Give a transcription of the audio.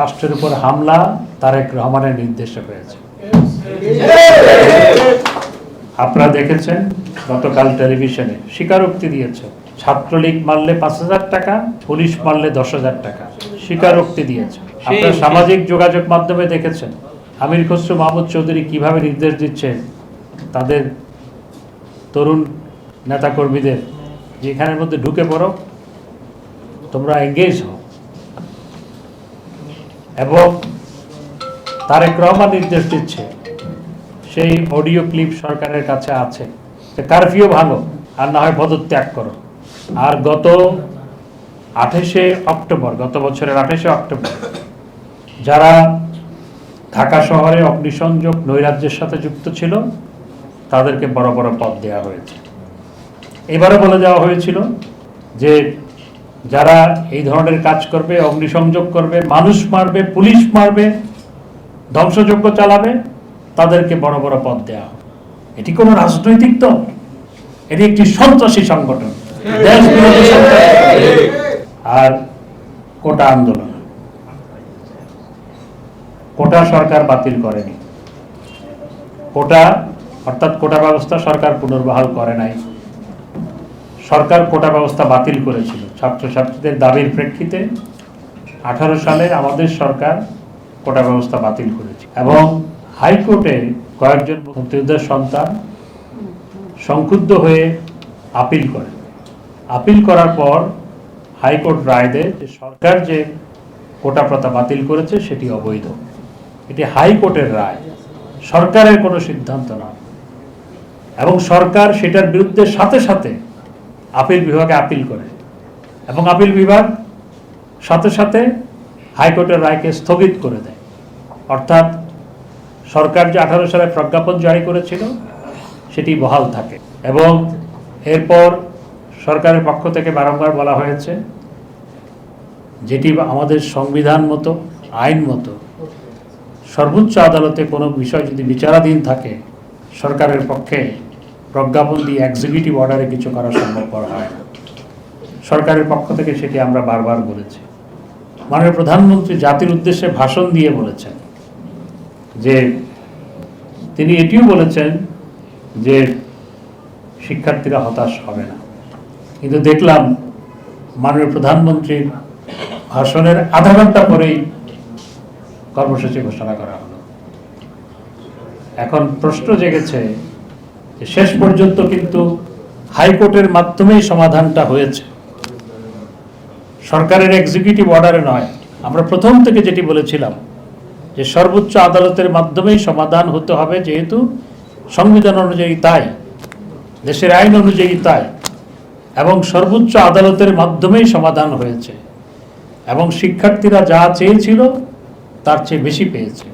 রাষ্ট্রের উপর হামলা তারেক রহমানের নির্দেশে হয়েছে। আপনারা দেখেছেন গতকাল টেলিভিশনে স্বীকারোক্তি দিয়েছে। ছাত্রলীগ মারলে পাঁচ হাজার টাকা পুলিশ মারলে দশ হাজার টাকা। স্বীকারোক্তি দিয়েছে। আপনারা সামাজিক যোগাযোগ মাধ্যমে দেখেছেন আমির খসরু মাহমুদ চৌধুরী কীভাবে নির্দেশ দিচ্ছে তাদের তরুণ নেতাকর্মীদের যে এখানের মধ্যে ঢুকে পড়ো তোমরা এঙ্গেজ হও। এবং তারেক রহমান নির্দেশ দিচ্ছে, সেই অডিও ক্লিপ সরকারের কাছে আছে কারফিউ ভাঙো আর না হয় পদত্যাগ করো। আর গত আঠাশে অক্টোবর, গত বছরের আঠাশে অক্টোবর, যারা ঢাকা শহরে অগ্নিসংযোগ নৈরাজ্যের সাথে যুক্ত ছিল, তাদেরকে বড় বড় পদ দেওয়া হয়েছে। এবারে বলে দেওয়া হয়েছিল যে যারা এই ধরনের কাজ করবে, অগ্নিসংযোগ করবে, মানুষ মারবে, পুলিশ মারবে, ধ্বংসযজ্ঞ চালাবে, তাদেরকে বড় বড় পদ দেওয়া এটি কোনো রাজনৈতিক দল, এটি একটি সন্ত্রাসী সংগঠন। আর কোটা আন্দোলন। কোটা সরকার বাতিল করেনি। কোটা, অর্থাৎ কোটা ব্যবস্থা সরকার পুনর্বহাল করে নাই। সরকার কোটা ব্যবস্থা বাতিল করেছিল। ছাত্রছাত্রীদের দাবির প্রেক্ষিতে আঠারো সালে আমাদের সরকার কোটা ব্যবস্থা বাতিল করেছে এবং হাইকোর্টে কয়েকজন মুক্তিযোদ্ধার সন্তান সংক্ষুব্ধ হয়ে আপিল করে। আপিল করার পর হাইকোর্ট রায় দেয় যে সরকার যে কোটা প্রথা বাতিল করেছে সেটি অবৈধ। এটি হাইকোর্টের রায়। সরকারের কোনো সিদ্ধান্ত না এবং সরকার সেটার বিরুদ্ধে সাথে সাথে আপিল বিভাগে আপিল করে। এবং আপিল বিভাগ সাথে সাথে হাইকোর্টের রায়কে স্থগিত করে দেয়। অর্থাৎ সরকার যে আঠারো সালে প্রজ্ঞাপন জারি করেছিল, সেটি বহাল থাকে। এবং এরপর সরকারের পক্ষ থেকে বারংবার বলা হয়েছে, যেটি আমাদের সংবিধান মতো, আইন মতো, সর্বোচ্চ আদালতে কোনো বিষয় যদি বিচারাধীন থাকে, সরকারের পক্ষে প্রজ্ঞাপন দিয়ে এক্সিকিউটিভ অর্ডারে কিছু করা সম্ভবপর হয় না। সরকারের পক্ষ থেকে সেটি আমরা বারবার বলেছি। মাননীয় প্রধানমন্ত্রী জাতির উদ্দেশ্যে ভাষণ দিয়ে বলেছেন যে, তিনি এটিও বলেছেন যে, শিক্ষার্থীরা হতাশ হবে না। কিন্তু দেখলাম মাননীয় প্রধানমন্ত্রীর ভাষণের আধা ঘণ্টা পরেই কর্মসূচি ঘোষণা করা হলো। এখন প্রশ্ন জেগেছে শেষ পর্যন্ত কিন্তু হাইকোর্টের মাধ্যমেই সমাধানটা হয়েছে। সরকারের এক্সিকিউটিভ অর্ডারে নয়। আমরা প্রথম থেকে যেটি বলেছিলাম যে সর্বোচ্চ আদালতের মাধ্যমেই সমাধান হতে হবে যেহেতু সংবিধান অনুযায়ী তাই, দেশের আইন অনুযায়ী তাই, এবং সর্বোচ্চ আদালতের মাধ্যমেই সমাধান হয়েছে এবং শিক্ষার্থীরা যা চেয়েছিল তার চেয়ে বেশি পেয়েছে।